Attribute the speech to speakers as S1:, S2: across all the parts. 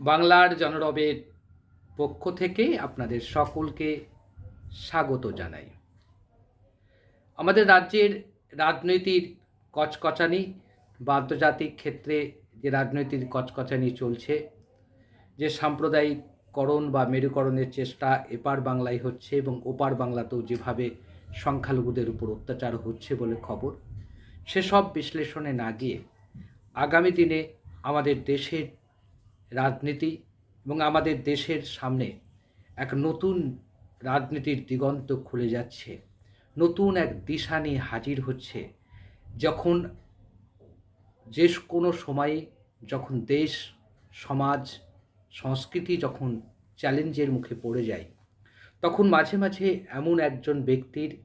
S1: বাংলার জনরবের পক্ষ থেকে আপনাদের সকলকে স্বাগত জানাই। আমাদের রাজ্যের রাজনৈতিক কচকচানি বা আন্তর্জাতিক ক্ষেত্রে যে রাজনৈতিক কচকচানি চলছে, যে সাম্প্রদায়িককরণ বা মেরুকরণের চেষ্টা এপার বাংলায় হচ্ছে এবং ওপার বাংলাতেও যেভাবে সংখ্যালঘুদের উপর অত্যাচার হচ্ছে বলে খবর, সেসব বিশ্লেষণে না গিয়ে আগামী দিনে আমাদের দেশের রাজনীতি এবং আমাদের দেশের সামনে এক নতুন রাজনীতির দিগন্ত খুলে যাচ্ছে। নতুন এক দিশা নিয়ে হাজির হচ্ছে। যখন যে কোনো সময়ে যখন দেশ, সমাজ, সংস্কৃতি যখন চ্যালেঞ্জের মুখে পড়ে যায়, তখন মাঝে মাঝে এমন একজন ব্যক্তির,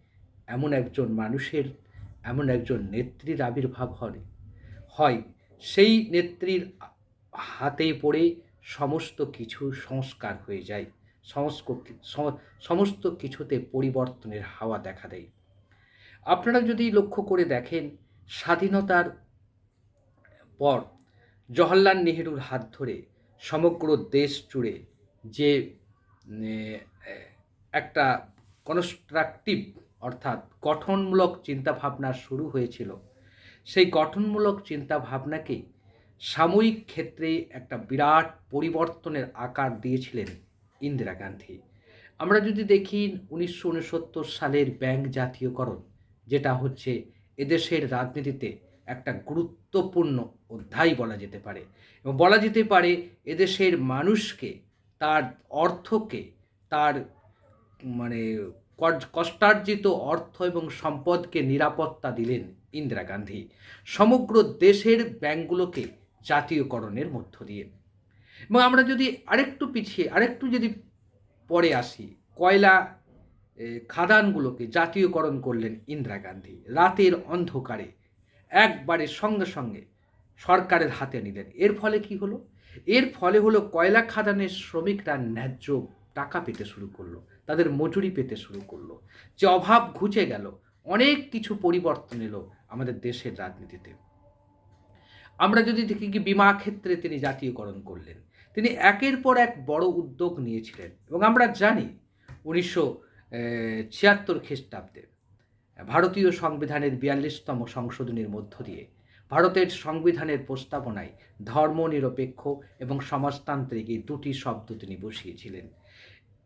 S1: এমন একজন মানুষের, এমন একজন নেত্রীর আবির্ভাব হয়। হয়। সেই নেত্রীর হাতে পড়ে সমস্ত কিছু সংস্কার হয়ে যায়। সমস্ত কিছুতে পরিবর্তনের হাওয়া দেখা দেয়। আপনারা যদি লক্ষ্য করে দেখেন, স্বাধীনতার পর জওহরলাল নেহেরুর হাত ধরে সমগ্র দেশ জুড়ে যে একটা কনস্ট্রাকটিভ অর্থাৎ গঠনমূলক চিন্তাভাবনা শুরু হয়েছিল, সেই গঠনমূলক চিন্তাভাবনাকে সাময়িক ক্ষেত্রে একটা বিরাট পরিবর্তনের আকার দিয়েছিলেন ইন্দিরা গান্ধী। আমরা যদি দেখি উনিশশো উনসত্তর সালের ব্যাংক জাতীয়করণ, যেটা হচ্ছে এদেশের রাজনীতিতে একটা গুরুত্বপূর্ণ অধ্যায় বলা যেতে পারে এবং বলা যেতে পারে এদেশের মানুষকে, তার অর্থকে, তার মানে কষ্টার্জিত অর্থ এবং সম্পদকে নিরাপত্তা দিলেন ইন্দিরা গান্ধী। সমগ্র দেশের ব্যাংকগুলোকে জাতীয়করণের মধ্য দিয়ে। এবং আমরা যদি আরেকটু পিছিয়ে, আরেকটু যদি পরে আসি, কয়লা খাদানগুলোকে জাতীয়করণ করলেন ইন্দিরা গান্ধী। রাতের অন্ধকারে একবারে সঙ্গে সঙ্গে সরকারের হাতে নিলেন। এর ফলে কি হলো? এর ফলে হলো কয়লা খাদানের শ্রমিকরা ন্যায্য টাকা পেতে শুরু করল, তাদের মজুরি পেতে শুরু করল। যে অভাব ঘুচে গেল, অনেক কিছু পরিবর্তন এলো আমাদের দেশের রাজনীতিতে। আমরা যদি দেখি কি বিমা ক্ষেত্রে তিনি জাতীয়করণ করলেন, তিনি একের পর এক বড় উদ্যোগ নিয়েছিলেন এবং আমরা জানি উনিশশো ছিয়াত্তর খ্রিস্টাব্দে ভারতীয় সংবিধানের বিয়াল্লিশতম সংশোধনীর মধ্য দিয়ে ভারতের সংবিধানের প্রস্তাবনায় ধর্মনিরপেক্ষ এবং সমাজতান্ত্রিক এই দুটি শব্দ তিনি বসিয়েছিলেন।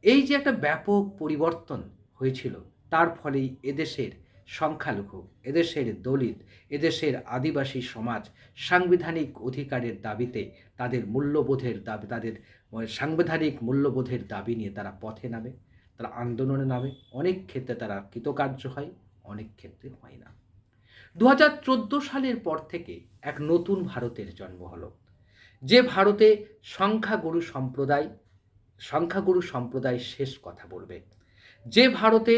S1: এই যে একটা ব্যাপক পরিবর্তন হয়েছিল, তার ফলেই এদেশের সংখ্যালঘু, এদেশের দলিত, এদেশের আদিবাসী সমাজ সাংবিধানিক অধিকারের দাবিতে তাদের মূল্যবোধের দাবি, তাদের সাংবিধানিক মূল্যবোধের দাবি নিয়ে তারা পথে নামে, তারা আন্দোলনে নামে। অনেক ক্ষেত্রে তারা কৃতকার্য হয়, অনেক ক্ষেত্রে হয় না। দু হাজার চোদ্দ সালের পর থেকে এক নতুন ভারতের জন্ম হলো। যে ভারতে সংখ্যাগুরু সম্প্রদায় সংখ্যাগুরু সম্প্রদায় শেষ কথা বলবে। যে ভারতে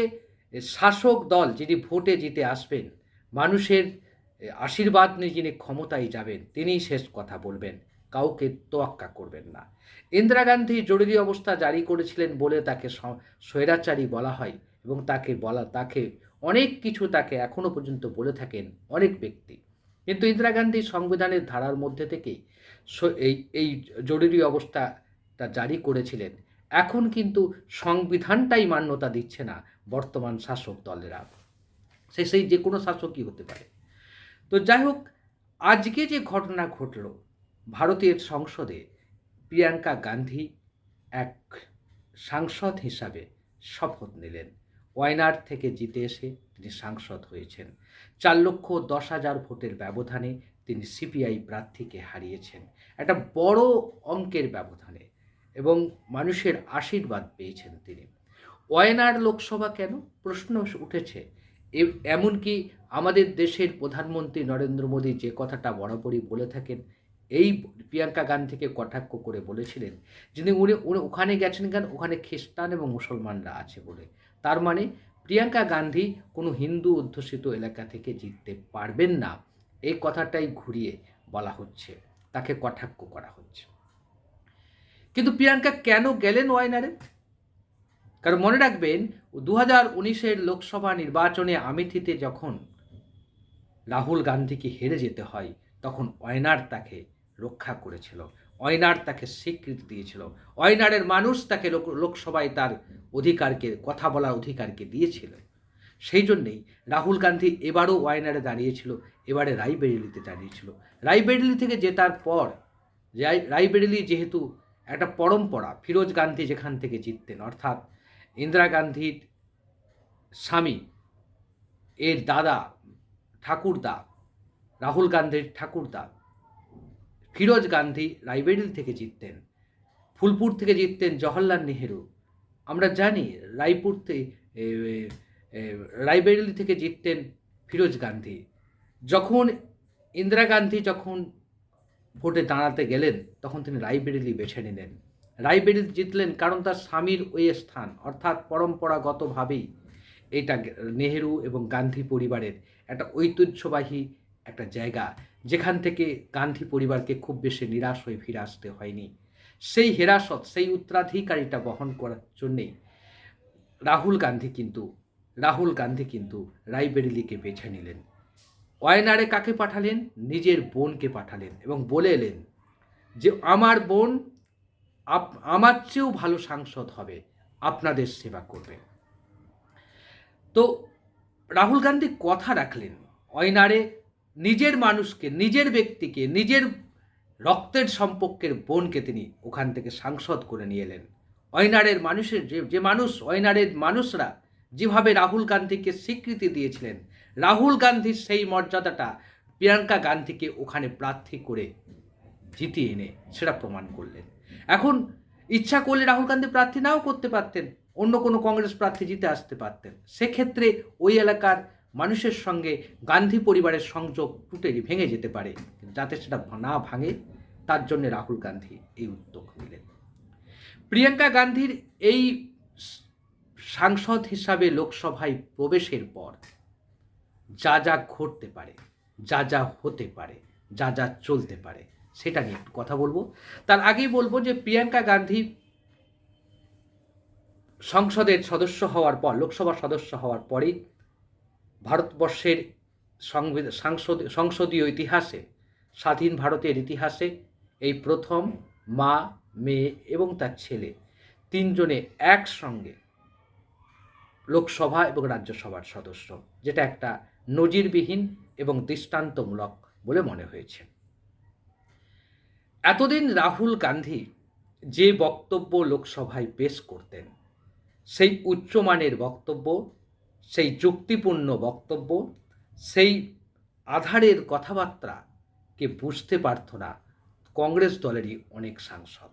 S1: শাসক দল যিনি ভোটে জিতে আসবেন, মানুষের আশীর্বাদ নিয়ে যিনি ক্ষমতায় যাবেন, তিনিই শেষ কথা বলবেন, কাউকে তোয়াক্কা করবেন না। ইন্দিরা গান্ধী জরুরি অবস্থা জারি করেছিলেন বলে তাকে স্বৈরাচারী বলা হয় এবং তাকে বলা, তাকে অনেক কিছু তাকে এখনও পর্যন্ত বলে থাকেন অনেক ব্যক্তি। কিন্তু ইন্দিরা গান্ধী সংবিধানের ধারার মধ্যে থেকেই এই এই জরুরি অবস্থাটা জারি করেছিলেন। এখন কিন্তু সংবিধানটাই মান্যতা দিচ্ছে না বর্তমান শাসক দলেরা। সে সেই যে কোনো শাসকই হতে পারে। তো যাই হোক, আজকে যে ঘটনা ঘটল, ভারতের সংসদে প্রিয়াঙ্কা গান্ধী এক সাংসদ হিসাবে শপথ নিলেন। ওয়াইনার থেকে জিতে এসে তিনি সাংসদ হয়েছেন। চার লক্ষ দশ হাজার ভোটের ব্যবধানে তিনি সিপিআই প্রার্থীকে হারিয়েছেন। একটা বড় অঙ্কের ব্যবধানে এবং মানুষের আশীর্বাদ পেয়েছেন তিনি। ওয়াইনার লোকসভা কেন? প্রশ্ন উঠেছে। এমনকি আমাদের দেশের প্রধানমন্ত্রী নরেন্দ্র মোদী যে কথাটা বরাবরই বলে থাকেন, এই প্রিয়াঙ্কা গান্ধীকে কটাক্ষ করে বলেছিলেন যিনি উনি উনি ওখানে গেছেন কেন? ওখানে খ্রিস্টান এবং মুসলমানরা আছে বলে। তার মানে প্রিয়াঙ্কা গান্ধী কোনো হিন্দু অধ্যুষিত এলাকা থেকে জিততে পারবেন না। এই কথাটাই ঘুরিয়ে বলা হচ্ছে। তাকে কটাক্ষ করা হচ্ছে। কিন্তু প্রিয়াঙ্কা কেন গেলেন ওয়াইনারে? কারণ মনে রাখবেন দু হাজার উনিশের লোকসভা নির্বাচনে আমেথিতে যখন রাহুল গান্ধীকে হেরে যেতে হয়, তখন ওয়াইনার তাকে রক্ষা করেছিল অয়নার তাকে স্বীকৃতি দিয়েছিল অয়নারের মানুষ তাকে লোকসভায় তার অধিকারকে, কথা বলার অধিকারকে দিয়েছিল। সেই জন্যেই রাহুল গান্ধী এবারও ওয়াইনারে দাঁড়িয়েছিল, এবারে রায়বেরেলিতে দাঁড়িয়েছিল। রায়বেরেলি থেকে জেতার পর, রায়বেরেলি যেহেতু একটা পরম্পরা, ফিরোজ গান্ধী যেখান থেকে জিততেন, অর্থাৎ ইন্দিরা গান্ধীর স্বামী, এর দাদা, ঠাকুরদা, রাহুল গান্ধীর ঠাকুরদা, ফিরোজ গান্ধী রায়বেরিল থেকে জিততেন, ফুলপুর থেকে জিততেন জওহরলাল নেহেরু। আমরা জানি রায়পুর থেকে রায়বেরিলি থেকে জিততেন ফিরোজ গান্ধী। যখন ইন্দিরা গান্ধী যখন ভোটে দাঁড়াতে গেলেন, তখন তিনি রায়বেরিলি বেছে নিলেন। রায়বেরিল জিতলেন কারণ তার স্বামীর ওই স্থান, অর্থাৎ পরম্পরাগতভাবেই এটা নেহেরু এবং গান্ধী পরিবারের একটা ঐতিহ্যবাহী একটা জায়গা, যেখান থেকে গান্ধী পরিবারকে খুব বেশি নিরাশ হয়ে ফিরে আসতে হয়নি। সেই হেরাসত, সেই উত্তরাধিকারীটা বহন করার জন্যেই রাহুল গান্ধী কিন্তু, রাহুল গান্ধী কিন্তু রায়বেরিলিকে বেছে নিলেন। ওয়াইনারে কাকে পাঠালেন? নিজের বোনকে পাঠালেন এবং বলে এলেন যে, আমার বোন আপ, আমার চেয়েও ভালো সাংসদ হবে। আপনাদের সেবা করবে। তো রাহুল গান্ধী কথা রাখলেন অয়নারে নিজের মানুষকে, নিজের ব্যক্তিকে, নিজের রক্তের সম্পর্কের বোনকে তিনি ওখান থেকে সাংসদ করে নিয়ে এলেন। অয়নারের মানুষের যে যে মানুষ অয়নারের মানুষরা যেভাবে রাহুল গান্ধীকে স্বীকৃতি দিয়েছিলেন রাহুল গান্ধীর সেই মর্যাদাটা প্রিয়াঙ্কা গান্ধীকে ওখানে প্রার্থী করে জিতিয়ে এনে সেটা প্রমাণ করলেন। এখন ইচ্ছা করলে রাহুল গান্ধী প্রার্থী নাও করতে পারতেন, অন্য কোনো কংগ্রেস প্রার্থী জিতে আসতে পারতেন। সেক্ষেত্রে ওই এলাকার মানুষের সঙ্গে গান্ধী পরিবারের সংযোগ টুটে ভেঙে যেতে পারে, যাতে সেটা না ভাঙে, তার জন্য রাহুল গান্ধী এই উদ্যোগ নিলেন। প্রিয়াঙ্কা গান্ধীর এই সাংসদ হিসাবে লোকসভায় প্রবেশের পর যা যা ঘটতে পারে, যা যা হতে পারে, যা যা চলতে পারে, সেটা নিয়ে একটু কথা বলব। তার আগেই বলব যে প্রিয়াঙ্কা গান্ধী সংসদের সদস্য হওয়ার পর, লোকসভার সদস্য হওয়ার পরেই ভারতবর্ষের সাংসদ, সংসদীয় ইতিহাসে, স্বাধীন ভারতের ইতিহাসে এই প্রথম মা, মেয়ে এবং তার ছেলে তিনজনে একসঙ্গে লোকসভা এবং রাজ্যসভার সদস্য, যেটা একটা নজিরবিহীন এবং দৃষ্টান্তমূলক বলে মনে হয়েছে। এতদিন রাহুল গান্ধী যে বক্তব্য লোকসভায় পেশ করতেন, সেই উচ্চমানের বক্তব্য, সেই যুক্তিপূর্ণ বক্তব্য, সেই আধারের কথাবার্তাকে বুঝতে পারত না কংগ্রেস দলেরই অনেক সাংসদ।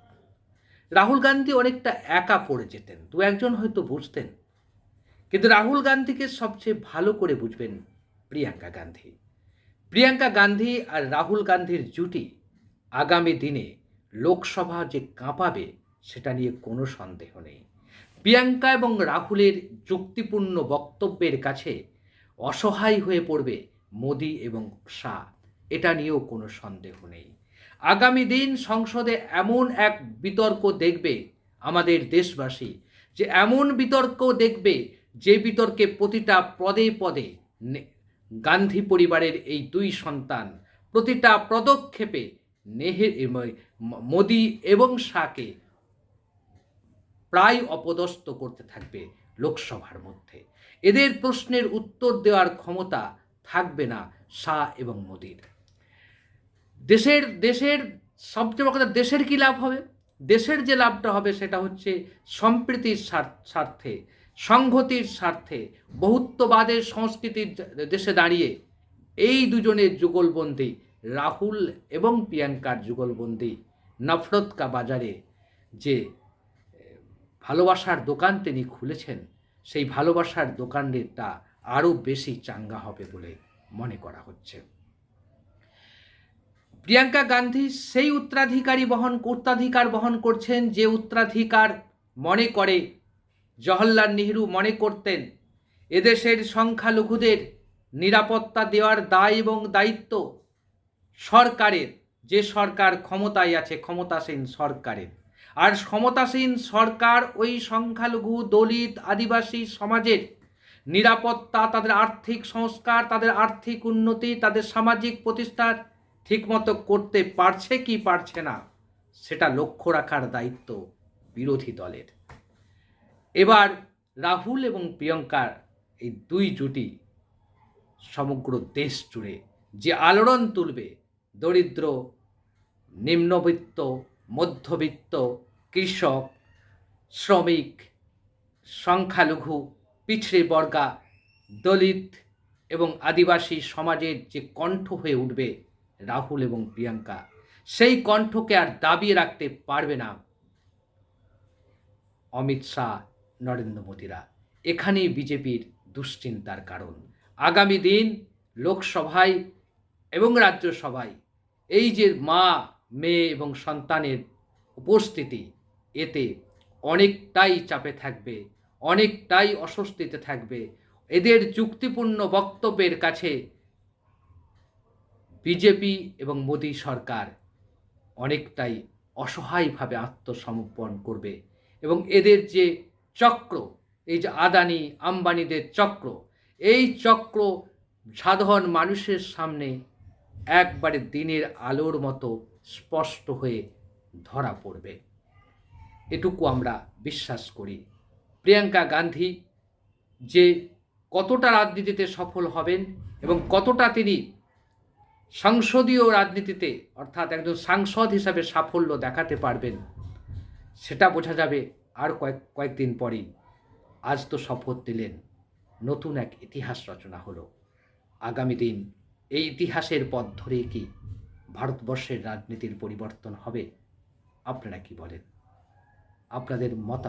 S1: রাহুল গান্ধী অনেকটা একা পড়ে যেতেন, দু একজন হয়তো বুঝতেন। কিন্তু রাহুল গান্ধীকে সবচেয়ে ভালো করে বুঝবেন প্রিয়াঙ্কা গান্ধী। প্রিয়াঙ্কা গান্ধী আর রাহুল গান্ধীর জুটি আগামী দিনে লোকসভা যে কাঁপাবে, সেটা নিয়ে কোনো সন্দেহ নেই। প্রিয়াঙ্কা এবং রাহুলের যুক্তিপূর্ণ বক্তব্যের কাছে অসহায় হয়ে পড়বে মোদি এবং শাহ, এটা নিয়েও কোনো সন্দেহ নেই। আগামী দিন সংসদে এমন এক বিতর্ক দেখবে আমাদের দেশবাসী যে, এমন বিতর্ক দেখবে যে বিতর্কে প্রতিটা পদে পদে গান্ধী পরিবারের এই দুই সন্তান প্রতিটা পদক্ষেপে নেহে মোদি এবং শাহকে প্রায় অপদস্থ করতে থাকবে লোকসভার মধ্যে। এদের প্রশ্নের উত্তর দেওয়ার ক্ষমতা থাকবে না শাহ এবং মোদির। দেশের দেশের, সবচেয়ে বড় কথা, দেশের কী লাভ হবে? দেশের যে লাভটা হবে সেটা হচ্ছে সম্প্রীতির স্বার্থে সংহতির স্বার্থে, বহুত্ববাদের সংস্কৃতির দেশে দাঁড়িয়ে এই দুজনের যুগলবন্দি, রাহুল এবং প্রিয়াঙ্কার যুগলবন্দি নফরত কা বাজারে যে ভালোবাসার দোকান তিনি খুলেছেন, সেই ভালোবাসার দোকানটা আরও বেশি চাঙ্গা হবে বলে মনে করা হচ্ছে। প্রিয়াঙ্কা গান্ধী সেই উত্তরাধিকারী বহন, উত্তরাধিকার বহন করছেন যে উত্তরাধিকার মনে করে জওহরলাল নেহরু মনে করতেন, এদেশের সংখ্যালঘুদের নিরাপত্তা দেওয়ার দায় এবং দায়িত্ব সরকারের, যে সরকার ক্ষমতায় আছে, ক্ষমতাসীন সরকারের। আর ক্ষমতাসীন সরকার ওই সংখ্যালঘু, দলিত, আদিবাসী সমাজের নিরাপত্তা, তাদের আর্থিক সংস্কার, তাদের আর্থিক উন্নতি, তাদের সামাজিক প্রতিষ্ঠা ঠিকমতো করতে পারছে কি পারছে না, সেটা লক্ষ্য রাখার দায়িত্ব বিরোধী দলের। এবার রাহুল এবং প্রিয়ঙ্কার এই দুই জুটি সমগ্র দেশ জুড়ে যে আলোড়ন তুলবে, দরিদ্র, নিম্নবিত্ত, মধ্যবিত্ত, কৃষক, শ্রমিক, সংখ্যালঘু, পিছড়ে বর্গা, দলিত এবং আদিবাসী সমাজের যে কণ্ঠ হয়ে উঠবে রাহুল এবং প্রিয়াঙ্কা, সেই কণ্ঠকে আর দাবিয়ে রাখতে পারবে না অমিত শাহ। নরেন্দ্র মোদীরা। এখানেই বিজেপির দুশ্চিন্তার কারণ। আগামী দিন লোকসভায় এবং রাজ্যসভায় এই যে মা, মেয়ে এবং সন্তানের উপস্থিতি, এতে অনেকটাই চাপে থাকবে, অনেকটাই অস্বস্তিতে থাকবে। এদের যুক্তিপূর্ণ বক্তব্যের কাছে বিজেপি এবং মোদী সরকার অনেকটাই অসহায়ভাবে আত্মসমর্পণ করবে এবং এদের যে চক্র, এই যে আদানি, আম্বানিদের চক্র, এই চক্র সাধারণ মানুষের সামনে একবারে দিনের আলোর মতো স্পষ্ট হয়ে ধরা পড়বে। এটুকু আমরা বিশ্বাস করি। প্রিয়াঙ্কা গান্ধী যে কতটা রাজনীতিতে সফল হবেন এবং কতটা তিনি সংসদীয় রাজনীতিতে, অর্থাৎ একজন সাংসদ হিসাবে সাফল্য দেখাতে পারবেন, সেটা বোঝা যাবে আর কয়েক, কয়েকদিন পরেই আজ তো শপথ দিলেন। নতুন এক ইতিহাস রচনা হলো। আগামী দিন এই ইতিহাসের পথ ধরে কি ভারতবর্ষের রাজনীতির পরিবর্তন হবে? আপনারা কি বলেন? আপনাদের মত